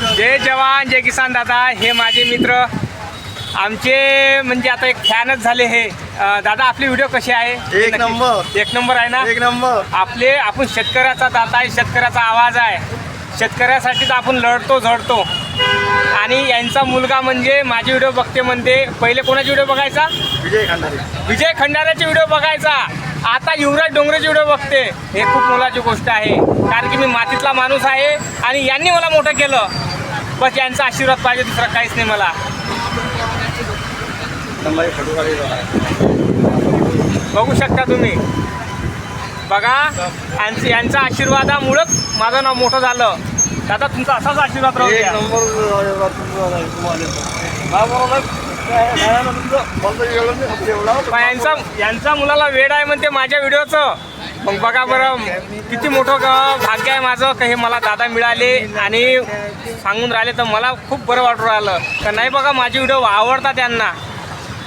जय जवान जय किसान दादा. हे माझे मित्र. आमचे म्हणजे आता एक फॅनच झाले हे. अं, दादा आपले व्हिडिओ कसे आहे? एक नंबर. एक नंबर आहे ना? एक नंबर. आपले आपण शेतकऱ्याचा दाता आहे शेतकऱ्याचा आवाज आहे. शेतकऱ्यासाठीच आपण लढतो झडतो. आणि यांचा मुलगा म्हणजे माझे व्हिडिओ बघते म्हणते. पहिले कोणाचे व्हिडिओ बघायचा? विजय खंडारे. विजय खंडाऱ्याचे व्हिडिओ बघायचा. आता युवराज डोंगरेचे व्हिडिओ बघते. हे खूप मोलाची गोष्ट आहे. कारण की मी मातीतला माणूस आहे आणि यांनी मला मोठं केलं. बस यांचा आशीर्वाद पाहिजे दुसरा काहीच नाही मला. बघू शकता तुम्ही. बघा यांचं यांच्या आशीर्वादामुळंच माझं नाव मोठं झालं. दादा तुमचा असाच आशीर्वाद राहू द्या. नंबर यांचा यांचा मुलाला वेळ आहे म्हणते माझ्या व्हिडिओचं मग बघा बरं किती मोठं भाग्य आहे माझं का हे मला दादा मिळाले आणि सांगून राहिले तर मला खूप बरं वाटून राहिलं. तर नाही बघा माझे व्हिडिओ आवडतात त्यांना.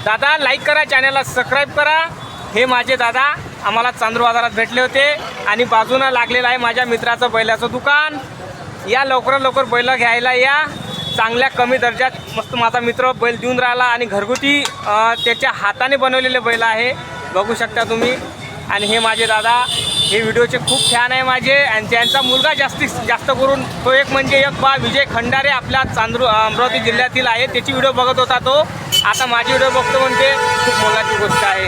दादा लाईक करा चॅनलला सबस्क्राईब करा. हे माझे दादा आम्हाला चांदूर बाजारात भेटले होते आणि बाजूनं लागलेलं आहे माझ्या मित्राचं बैलाचं दुकान. या लवकरात लवकर बैल घ्यायला या. चांगल्या कमी दर्जात मस्त माझा मित्र बैल देऊन राहिला आणि घरगुती त्याच्या हाताने बनवलेले बैल आहे. बघू शकता तुम्ही. आणि हे माझे दादा हे व्हिडिओचे खूप फॅन आहे माझे आणि त्यांचा मुलगा जास्तीत जास्त करून तो एक म्हणजे एक बा विजय खंडारे आपल्या चांदूर अमरावती जिल्ह्यातील आहे. त्याची व्हिडिओ बघत होता तो. आता माझी व्हिडिओ बघतो म्हणते खूप मोलाची गोष्ट आहे.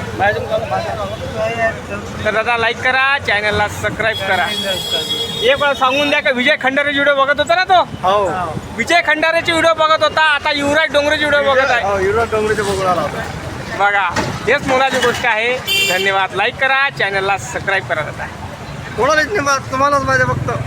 तर दादा लाईक करा चॅनलला सबस्क्राईब करा. एक वेळा सांगून द्या का विजय खंडारेची व्हिडिओ बघत होता ना तो? हो. विजय खंडारेची व्हिडिओ बघत होता आता युवराज डोंगरेची व्हिडिओ बघत आहे. हो युवराज डोंगरेचे बघून आला होता. बघा हेच मोलाची गोष्ट आहे. धन्यवाद. लाईक करा चॅनलला सबस्क्राईब करा दादा कोणालाच नाही तुम्हालाच माझ्या फक्त.